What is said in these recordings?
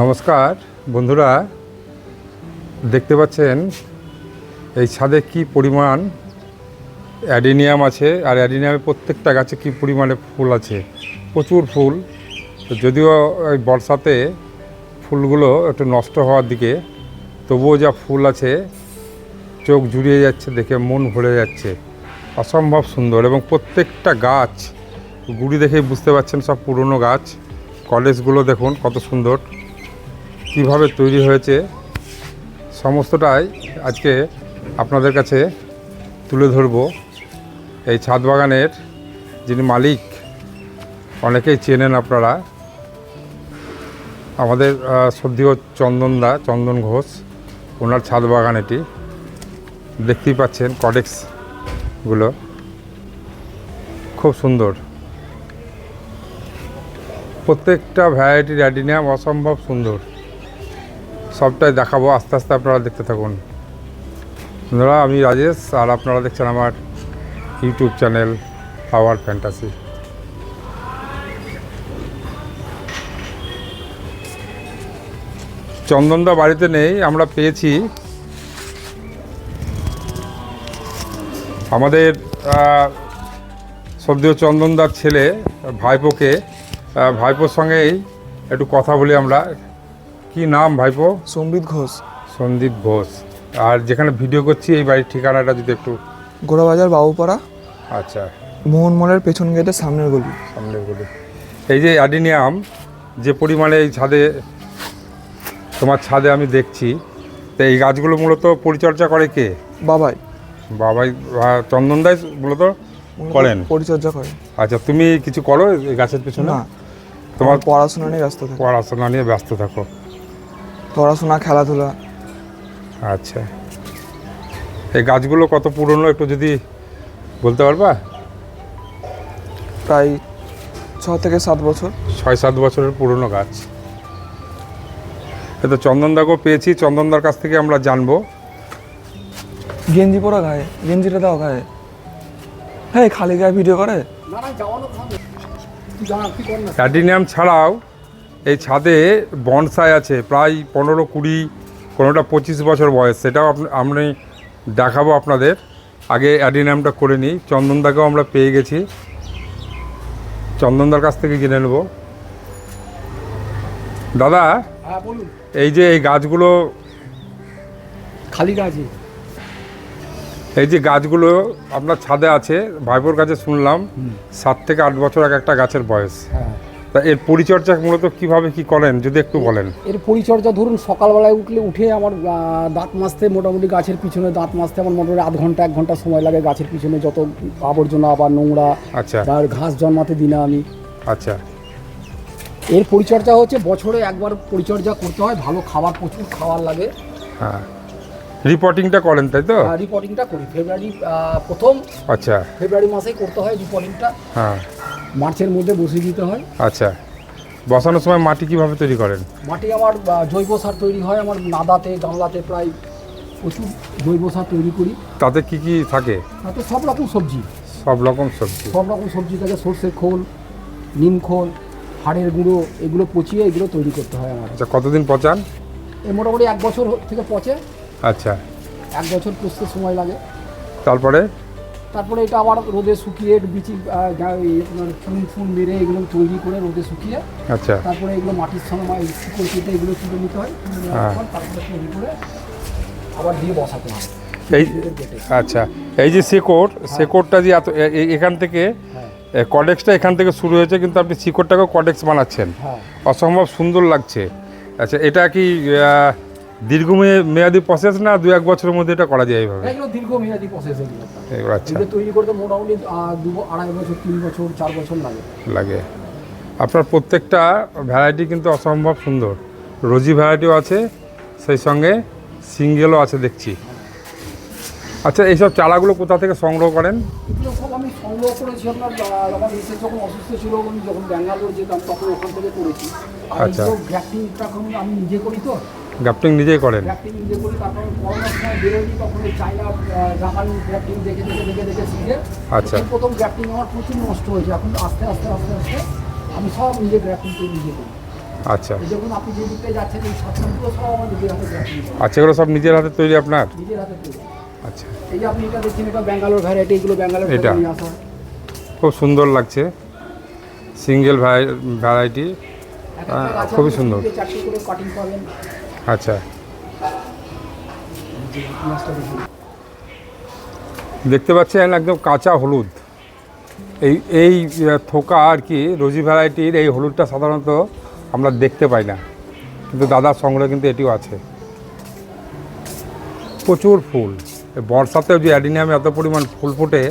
নমস্কার, বন্ধুরা। দেখতে পাচ্ছেন, এই ছাদে কি পরিমাণ অ্যাডিনিয়াম আছে, আর অ্যাডিনিয়ামের প্রত্যেকটা গাছে কি পরিমাণে ফুল আছে? প্রচুর ফুল। যদিও এই বর্ষাতে ফুলগুলো একটু নষ্ট হওয়ার দিকে, তবুও যা ফুল আছে, চোখ জুড়িয়ে যাচ্ছে, দেখে মন ভরে যাচ্ছে। অসম্ভব সুন্দর এবং প্রত্যেকটা গাছ, গুড়ি দেখেই বুঝতে পারছেন সব পুরনো গাছ। কলেজগুলো দেখুন, কত সুন্দর। কীভাবে তৈরি হয়েছে, সমস্তটাই আজকে আপনাদের কাছে তুলে ধরব। এই ছাদ বাগানের যিনি মালিক, অনেকেই চেনেন আপনারা। আমাদের শ্রদ্ধেয় চন্দনদা চন্দন ঘোষ, ওনার ছাদ বাগান এটি। দেখতেই পাচ্ছেন কডেক্সগুলো খুব সুন্দর। প্রত্যেকটা ভ্যারাইটির অ্যাডিনিয়াম অসম্ভব সুন্দর। সবটাই দেখাবো, আস্তে আস্তে আপনারা দেখতে থাকুন। বন্ধুরা, আমি রাজেশ, আর আপনারা দেখছেন আমার ইউটিউব চ্যানেল পাওয়ার ফ্যান্টাসি চন্দনদা বাড়িতে নেই, আমরা পেয়েছি। আমাদের সদ্য চন্দনদার ছেলে ভাইপোকে ভাইপোর সঙ্গেই একটু কথা বলি আমরা। কি নাম ভাইপো? সম্বিত ঘোষ। সন্দীপ ঘোষ। আর যেখানে ভিডিও করছি এই বাড়ির ঠিকানাটা যদি একটু গোড়াবাজার বাবুপাড়া আচ্ছা। মোহন মলের পেছন গেটের সামনের গলি। সামনের গলি। এই যে অ্যাডিনিয়াম যে পরিমাণে এই ছাদে তোমার ছাদে আমি দেখছি তো এই গাছগুলো মূলত পরিচর্যা করে কে? বাবাই। বাবাই বা- চন্দনদাই মূলত করেন? পরিচর্যা করে। আচ্ছা তুমি কিছু করো এই গাছের পেছনে? না তোমার পড়াশোনা নিয়ে ব্যস্ত থাকো। পড়াশোনা নিয়ে ব্যস্ত থাকো। পড়াশোনা খেলাধুলা। আচ্ছা। এই গাছগুলো কত পুরনো একটু যদি বলতে পারবা? প্রায় ছ থেকে সাত বছর। ছয় সাত বছরের পুরনো গাছ। এ তো চন্দনদাকেও পেয়েছি চন্দনদার কাছ থেকে আমরা জানব। গেঞ্জি পরা গায়ে গেঞ্জিটা দাও গায়ে। হ্যাঁ খালি গায়ে ভিডিও করে? অ্যাডিনিয়াম ছাড়াও এই ছাদে বনসাই আছে প্রায় পনেরো কুড়ি কোনোটা পঁচিশ বছর বয়স। সেটাও আমি দেখাবো আপনাদের। আগে অ্যাডিনিয়ামটা করে নিই। চন্দনদাকেও আমরা পেয়ে গেছি। চন্দনদার কাছ থেকে কিনে নেব। দাদা হ্যাঁ এই যে এই গাছগুলো খালি গাছে এই যে গাছগুলো আপনার ছাদে আছে ভাইপোর কাছে শুনলাম সাত থেকে আট বছর এক একটা গাছের বয়স। হ্যাঁ। তা এর পরিচর্যা মূলত কীভাবে কি করেন? যদি একটু বলেন। এর পরিচর্যা ধরুন সকালবেলায় উঠলে উঠে আমার দাঁত মাজতে মোটামুটি গাছের পিছনে দাঁত মাজতে আমার মোটামুটি আধ ঘণ্টা এক ঘণ্টা সময় লাগে গাছের পিছনে যত আবর্জনা বা নোংরা আচ্ছা। আর ঘাস জন্মাতে দিই না আমি। আচ্ছা। এর পরিচর্যা হচ্ছে বছরে একবার পরিচর্যা করতে হয় ভালো খাবার প্রচুর খাবার লাগে। হ্যাঁ। রিপোর্টিংটা করেন তাই তো? রিপোর্টিংটা করি। ফেব্রুয়ারি প্রথম আচ্ছা। ফেব্রুয়ারি মাসেই করতে হয় রিপোর্টিংটা। হ্যাঁ। মার্চের মধ্যে বসিয়ে দিতে হয়। আচ্ছা। বসানোর সময় মাটি কীভাবে তৈরি করেন? মাটি আমার জৈব সার তৈরি হয় আমার নাদাতে গামলাতে প্রায় প্রচুর জৈব সার তৈরি করি। তাতে কি কি থাকে? তাতে সব রকম সবজি। সব রকম সবজি। সব রকম সবজি থাকে সর্ষের খোল নিম খোল হাড়ের গুঁড়ো এগুলো পচিয়ে এগুলো তৈরি করতে হয় আমার। আচ্ছা কতদিন পচান? এই মোটামুটি এক বছর থেকে পচে। আচ্ছা। এক বছর পচতে সময় লাগে। তারপরে? তারপরে এটা আবার রোদে শুকিয়ে বিচি চুন ফুন মেরে এগুলো তৈরি করে রোদে শুকিয়ে আচ্ছা। তারপরে এগুলো মাটির সঙ্গে শিকড় কেটে এগুলো তুলে নিতে হয়। হ্যাঁ। পর তারপরে তৈরি করে আবার দিয়ে বসাতে হয়। এই আচ্ছা এই যে শেকড় শেকড়টা যে এত এখান থেকে হ্যাঁ। কডেক্সটা এখান থেকে শুরু হয়েছে কিন্তু আপনি শিকড়টাকেও কডেক্স বানাচ্ছেন। হ্যাঁ। অসম্ভব সুন্দর লাগছে। আচ্ছা এটা কি আহ, দীর্ঘমেয়া- মেয়াদি প্রসেস না দু এক বছরের মধ্যে এটা করা যায় এইভাবে। এগুলো দীর্ঘমেয়াদী প্রসেস এগুলো। এগুলো আচ্ছা। এগুলো তৈরি করতে মোটামুটি দু আড়াই বছর তিন বছর চার বছর লাগে। লাগে। আপনার প্রত্যেকটা ভ্যারাইটি কিন্তু অসম্ভব সুন্দর। রোজি ভ্যারাইটিও আছে সেই সঙ্গে সিঙ্গেলও আছে দেখছি। আচ্ছা এইসব চারাগুলো কোথা থেকে সংগ্রহ করেন? এগুলো সব আমি সংগ্রহ করেছি আপনার আহ, আমার মিসেস যখন অসুস্থ ছিল আমি যখন ব্যাঙ্গালোর যেতাম তখন ওখান থেকে করেছি। আর আচ্ছা। আমি নিজে করি তো গ্রাফটিং নিজেই করেন। গ্রাফটিং নিজে করি তারপর করোনার সময় বেরোয়নি তখন চাইনা আহ, গ্রাফটিং দেখে দেখে দেখে দেখে শিখে আচ্ছা। প্রথম প্রথম গ্রাফটিং আমার প্রচুর নষ্ট হয়েছে এখন আস্তে আস্তে আস্তে আস্তে আমি সব নিজে গ্রাফটিং করে নিজে করি। আচ্ছা। এই আপনি যে দিকটায় যাচ্ছেন এই সবগুলো সব আমার নিজের হাতে গ্রাফটিং আচ্ছা এগুলো সব নিজের হাতে তৈরি আপনার? নিজের হাতে তৈরি। আচ্ছা। এই যে আপনি এটা দেখছেন এটা ব্যাঙ্গালোর ভ্যারাইটি এগুলো ব্যাঙ্গালোর এটা? থেকে নিয়ে আসা খুব সুন্দর লাগছে। Single variety. খুবই সুন্দর। তিনটে, করে কাটিং পাবেন আচ্ছা। দেখতে পাচ্ছেন একদম কাঁচা হলুদ। এই এই থোকা আর কি, রোজি ভ্যারাইটির এই হলুদটা সাধারণত আমরা দেখতে পাই না। কিন্তু দাদার সংগ্রহে কিন্তু এটিও আছে। প্রচুর ফুল। বর্ষাতেও যে অ্যাডিনিয়ামে এত পরিমাণ ফুল ফুটে,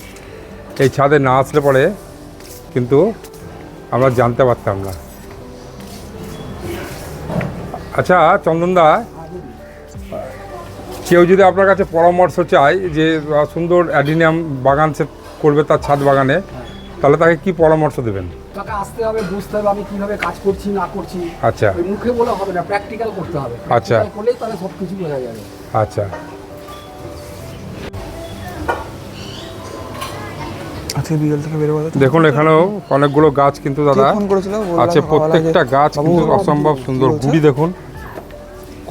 এই ছাদে না আসলে পরে কিন্তু আমরা জানতে পারতাম না। আচ্ছা চন্দনদা কেউ যদি আপনার কাছে পরামর্শ চায় যে সুন্দর অ্যাডিনিয়াম বাগান সে করবে তার ছাদ বাগানে তাহলে তাকে কি পরামর্শ দেবেন? তাকে আসতে হবে বুঝতে হবে আমি কীভাবে কাজ করছি না করছি। আচ্ছা। মুখে বলে হবে না প্র্যাকটিক্যাল করতে হবে। আচ্ছা। করলেই তাহলে সব কিছু বোঝা যাবে। আচ্ছা। আজকে বিকেল থেকে বেরোবো। দেখুন এখানেও অনেকগুলো গাছ কিন্তু দাদা। আছে প্রত্যেকটা গাছ কিন্তু অসম্ভব সুন্দর? গুড়ি দেখুন।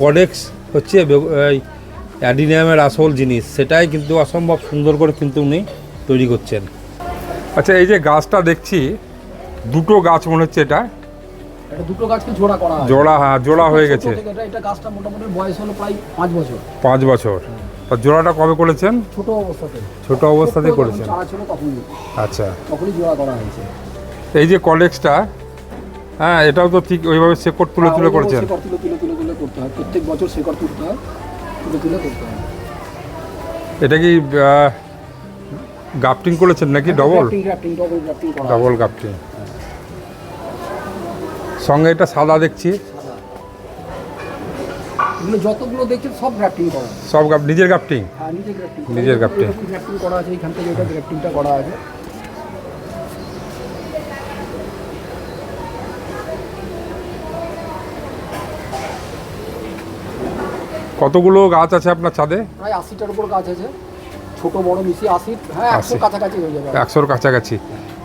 কডেক্স হচ্ছে এই অ্যাডিনিয়ামের আসল জিনিস। সেটাই কিন্তু অসম্ভব সুন্দর করে কিন্তু উনি তৈরি করছেন। আচ্ছা এই যে গাছটা দেখছি দুটো গাছ মনে হচ্ছে এটা। এটা দুটো গাছকে জোড়া করা জোড়া হ্যাঁ জোড়া হয়ে গেছে। এটা এটা গাছটা মোটামুটি বয়স হলো প্রায় পাঁচ বছর। পাঁচ বছর। তা জোড়াটা কবে করেছেন? ছোট অবস্থাতে। ছোট অবস্থাতেই করেছেন। আচ্ছা। তখনই জোড়া করা হয়েছে। এই যে কলেক্সটা হ্যাঁ এটাও তো ঠিক ওইভাবে শেকড় তুলে তুলে হ্যাঁ, করেছেন। শেকড় তুলে তুলে তুলে তুলে করতে হয়। প্রত্যেক বছর শেকড় তুলতে হয় তুলে তুলে করতে হয়। এটা কি গাফটিং করেছেন নাকি ডবল ডবল গাফটিং সঙ্গে এটা সাদা দেখছি। এগুলো যতগুলো দেখছেন সব গ্রাফটিং করা সব নিজের গাফটিং হ্যাঁ নিজের গ্রাফটিং নিজের grafting। গ্রাফটিং করা আছে এখান থেকে এটা গ্রাফটিংটা করা আছে। কতগুলো গাছ আছে আপনার ছাদে? প্রায় আশিটার উপর গাছ আছে। ছোট বড় মিশিয়ে আশি হ্যাঁ একশো কাছাকাছি হয়ে যাবে। একশোর কাছাকাছি।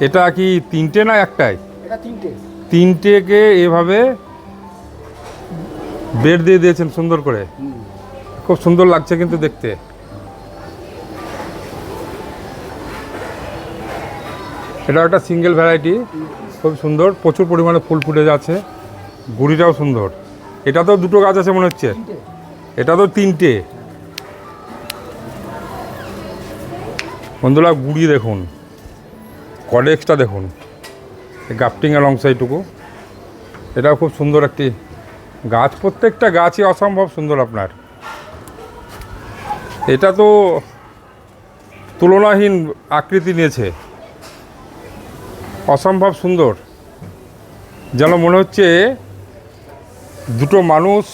এটা কি তিনটে না একটাই? এটা তিনটে। তিনটেকে এভাবে বেড দিয়ে দিয়েছেন সুন্দর করে। খুব সুন্দর লাগছে কিন্তু দেখতে। এটা একটা সিঙ্গেল ভ্যারাইটি খুব সুন্দর, প্রচুর পরিমাণে ফুল ফুটে যাচ্ছে, গুড়িটাও সুন্দর। এটা তো দুটো গাছ আছে মনে হচ্ছে। এটা তো তিনটে। বন্ধুরা, গুড়ি দেখুন। কডেক্সটা দেখুন। গাফটিংয়ের অংশ এইটুকু। এটাও খুব সুন্দর একটি গাছ, প্রত্যেকটা গাছই অসম্ভব সুন্দর আপনার। এটা তো তুলনাহীন আকৃতি নিয়েছে। অসম্ভব সুন্দর। যেন মনে হচ্ছে দুটো মানুষ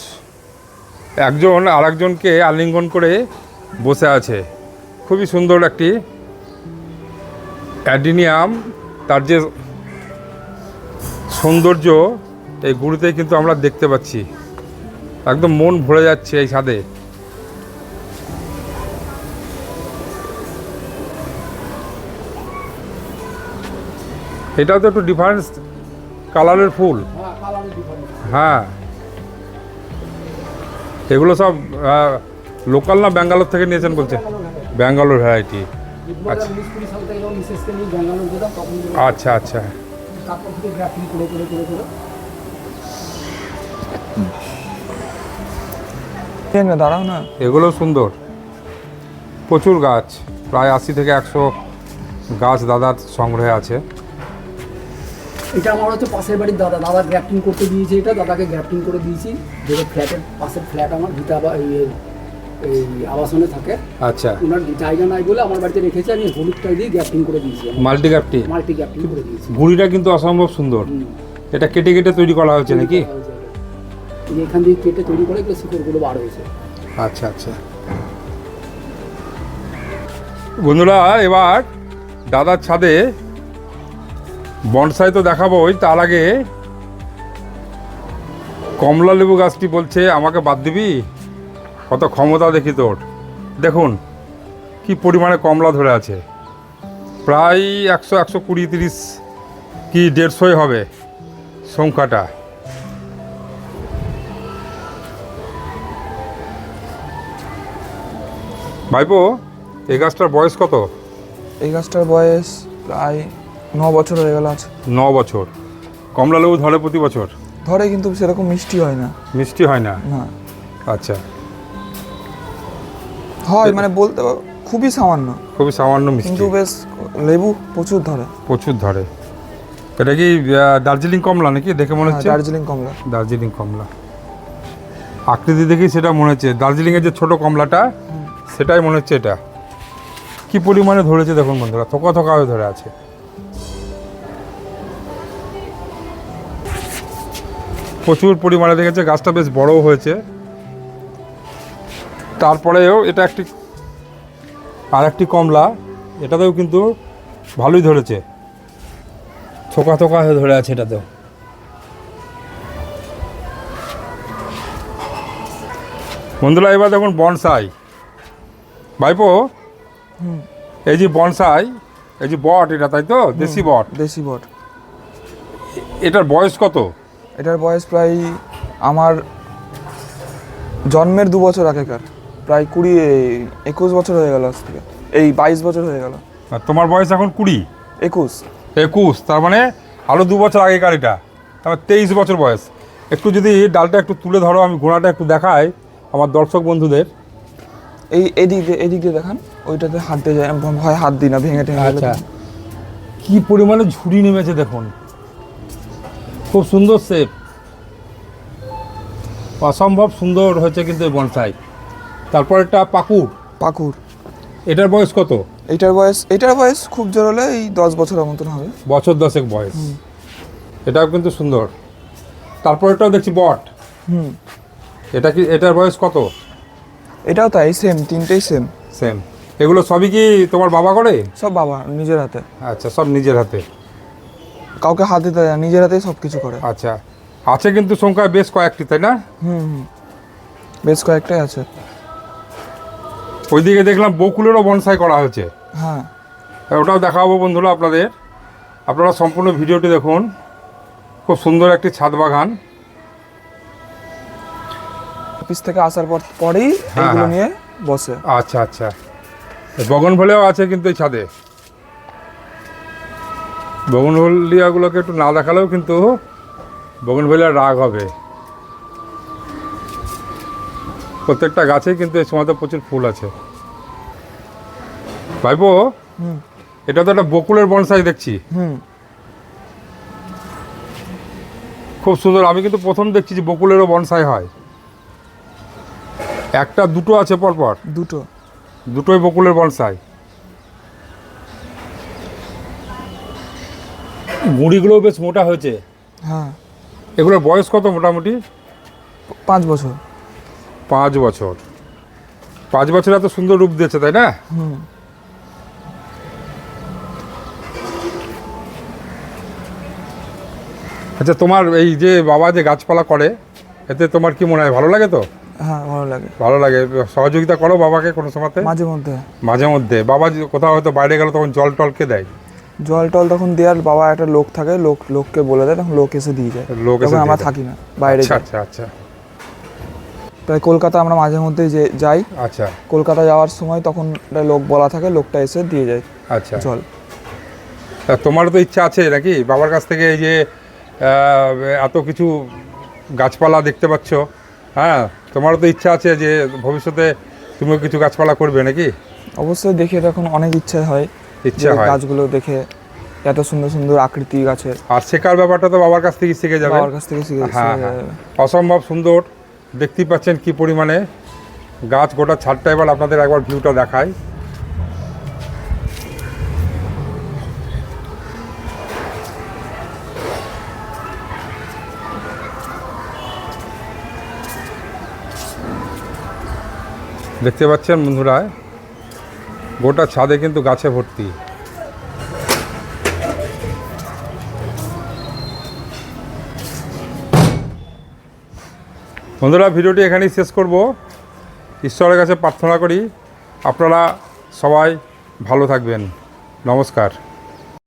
একজন আরেকজনকে আলিঙ্গন করে বসে আছে। খুবই সুন্দর একটি অ্যাডিনিয়াম, তার যে সৌন্দর্য এই গুড়িতেই কিন্তু আমরা দেখতে পাচ্ছি। একদম মন ভরে যাচ্ছে এই ছাদে এটাও তো একটু ডিফারেন্স কালারের ফুল। হ্যাঁ হ্যাঁ। এগুলো সব লোকাল না ব্যাঙ্গালোর থেকে নিয়েছেন বলছে? ব্যাঙ্গালোর ভ্যারাইটি আচ্ছা। আচ্ছা উনিশ না দাঁড়াও না। এগুলো সুন্দর। প্রচুর গাছ প্রায় আশি থেকে একশো গাছ দাদার সংগ্রহে আছে। এটা আমার হচ্ছে পাশের বাড়ির দাদা। দাদা গ্রাফটিং করতে দিয়েছে এটা দাদাকে গ্রাফটিং করে দিয়েছি। যেটা ফ্ল্যাটের পাশের ফ্ল্যাট আমার ভিটা আবা এই এই আবাসনে থাকে। আচ্ছা। ওনার জায়গা নাই বলে আমার বাড়িতে রেখেছি আমি হলুদটা দিয়ে গ্রাফটিং করে দিয়েছি। মাল্টি গাপটি মাল্টি গ্রাফটিং করে দিয়েছি। গুড়িটা কিন্তু অসম্ভব সুন্দর। এটা কেটে কেটে তৈরি করা হয়েছে নাকি? এই এখান দিয়ে কেটে তৈরি করে এগুলো শিকড়গুলো বার হয়েছে। আচ্ছা আচ্ছা। বন্ধুরা, এবার দাদার ছাদে বনসাই তো দেখাবোই, তার আগে কমলা লেবু গাছটি বলছে, আমাকে বাদ দিবি? কত ক্ষমতা দেখি তোর। দেখুন, কি পরিমাণে কমলা ধরে আছে। প্রায় একশো একশো কুড়ি, তিরিশ কি দেড়শোই হবে সংখ্যাটা। ভাইপো এই গাছটার বয়স কত? এই গাছটার বয়স প্রায় ন বছর হয়ে গেল আছে। ন বছর। কমলা লেবু ধরে প্রতি বছর? ধরে কিন্তু সেরকম মিষ্টি হয় না। মিষ্টি হয় না? না। আচ্ছা। হয় মানে বলতে খুবই সামান্য। খুবই সামান্য মিষ্টি। কিন্তু বেশ লেবু প্রচুর ধরে। প্রচুর ধরে। এটা কি দার্জিলিং কমলা নাকি? দেখে মনে হ্যাঁ, হচ্ছে? দার্জিলিং কমলা। দার্জিলিং কমলা। আকৃতি দেখেই সেটা মনে হচ্ছে। দার্জিলিংয়ের যে ছোট কমলাটা সেটাই মনে হচ্ছে এটা। কি পরিমাণে ধরেছে দেখুন বন্ধুরা, থোকা থোকা হয়ে ধরে আছে। প্রচুর পরিমাণে দেখেছে, গাছটা বেশ বড়ও হয়েছে। তারপরেও এটা একটি আর একটি কমলা, এটাতেও কিন্তু ভালোই ধরেছে। থোকা থোকা হয়ে ধরে আছে এটাতেও। বন্ধুরা, এবার দেখুন বনসাই। ভাইপো? এই যে বনসাই এই যে বট এটা তাই তো? দেশি বট? দেশি বট। এটার বয়স কত? এটার বয়স প্রায় আমার জন্মের দু বছর আগেকার। প্রায় কুড়ি একুশ বছর হয়ে গেল আজ থেকে। এই বাইশ বছর হয়ে গেল। আর তোমার বয়স এখন কুড়ি? একুশ। একুশ তার মানে আরও দু বছর আগেকার এটা। তারপর তেইশ বছর বয়স। একটু যদি ডালটা একটু তুলে ধরো আমি ঘোড়াটা একটু দেখাই আমার দর্শক বন্ধুদের। এই এদিক দিয়ে এদিক দিয়ে দেখান। ওইটাতে হাত দিয়ে যায় ভয় হাত দিই না ভেঙে গেলে আচ্ছা। কি পরিমাণে ঝুড়ি নেমেছে দেখুন। খুব সুন্দর শেপ অসম্ভব সুন্দর হয়েছে কিন্তু এই বনসাই তারপর একটা পাকুর পাকুর এটার বয়স কত? এটার বয়স এটার বয়স খুব জোর হলে এই দশ বছরের মতন হবে। বছর দশেক বয়স। এটাও কিন্তু সুন্দর। তারপর এটাও দেখছি বট। হুম। এটা কি এটার বয়স কত? এটাও তাই সেম তিনটেই সেম সেম এগুলো সবই কি তোমার বাবা করে? সব বাবা নিজের হাতে। আচ্ছা সব নিজের হাতে। কাউকে হাত দিতে দেয় না, নিজের হাতেই সব কিছু করে। আচ্ছা আছে কিন্তু সংখ্যা বেশ কয়েকটি তাই না? হুম হুম। বেশ কয়েকটাই আছে। ওইদিকে দেখলাম বকুলেরও বনসাই করা হয়েছে। হ্যাঁ ওটাও দেখাবো বন্ধুরা আপনাদের। আপনারা সম্পূর্ণ ভিডিওটি দেখুন। খুব সুন্দর একটি ছাদ বাগান। অফিস থেকে আসার পর পরেই হ্যাঁ, এগুলো হ্যাঁ। নিয়ে বসে। আচ্ছা আচ্ছা। বগনভলিয়াও আছে কিন্তু এই ছাদে। বগনভলিয়াগুলোকে একটু না দেখালেও কিন্তু বগনভলিয়ার রাগ হবে। প্রত্যেকটা গাছেই কিন্তু এই সময়তে প্রচুর ফুল আছে। হুম। এটা তো একটা বকুলের বনসাই দেখছি। হুম। খুব সুন্দর। আমি কিন্তু প্রথম দেখছি যে বকুলেরও বনসাই হয়। একটা দুটো আছে পরপর? দুটো। দুটোই বকুলের বনসাই। গুঁড়িগুলোও বেশ মোটা হয়েছে। হ্যাঁ। এগুলোর বয়স কত মোটামুটি? পাঁচ বছর। পাঁচ বছর। পাঁচ বছর এত সুন্দর রূপ দিয়েছে তাই না? আচ্ছা তোমার এই যে বাবা যে গাছপালা করে এতে তোমার কি মনে হয় ভালো লাগে তো? হ্যাঁ ভালো লাগে। ভালো লাগে। সহযোগিতা করো বাবাকে কোনো সময়তে? মাঝে মধ্যে। মাঝে মধ্যে। বাবা কোথাও হয়তো বাইরে গেল তখন জল টলকে দেয়? জল টল তখন দেওয়ার বাবা একটা লোক থাকে লোক লোককে বলে দেয় তখন লোক এসে দিয়ে যায়। লোক এসে আমরা থাকি না বাইরে আচ্ছা আচ্ছা আচ্ছা। তাই কলকাতা আমরা মাঝে মধ্যে যে যাই। আচ্ছা। কলকাতা যাওয়ার সময় তখন লোক বলা থাকে লোকটা এসে দিয়ে যায় আচ্ছা। জল। তা তোমারও তো ইচ্ছা আছে নাকি? বাবার কাছ থেকে এই যে এত কিছু গাছপালা দেখতে পাচ্ছ হ্যাঁ তোমারও তো ইচ্ছা আছে যে ভবিষ্যতে তুমিও কিছু গাছপালা করবে নাকি? অবশ্যই দেখে তখন অনেক ইচ্ছা হয় ইচ্ছা হয়। গাছগুলো দেখে এত সুন্দর সুন্দর আকৃতি গাছের আর শেখার ব্যাপারটা তো বাবার কাছ থেকে শিখে যাবে। বাবার কাছ থেকে শিখে হ্যাঁ হ্যাঁ। অসম্ভব সুন্দর। দেখতেই পাচ্ছেন কি পরিমাণে গাছ গোটা ছাদটা এবার আপনাদের একবার ভিউটা দেখায়। দেখতে পাচ্ছেন বন্ধুরা? গোটা ছাদে কিন্তু গাছে ভর্তি। বন্ধুরা, ভিডিওটি এখানেই শেষ করব। ঈশ্বরের কাছে প্রার্থনা করি, আপনারা সবাই ভালো থাকবেন। নমস্কার।